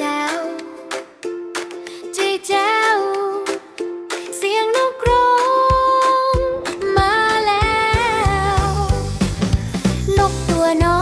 จ้วใจแจ้วเสียงนกร้องมาแล้ว นกตัวน้อย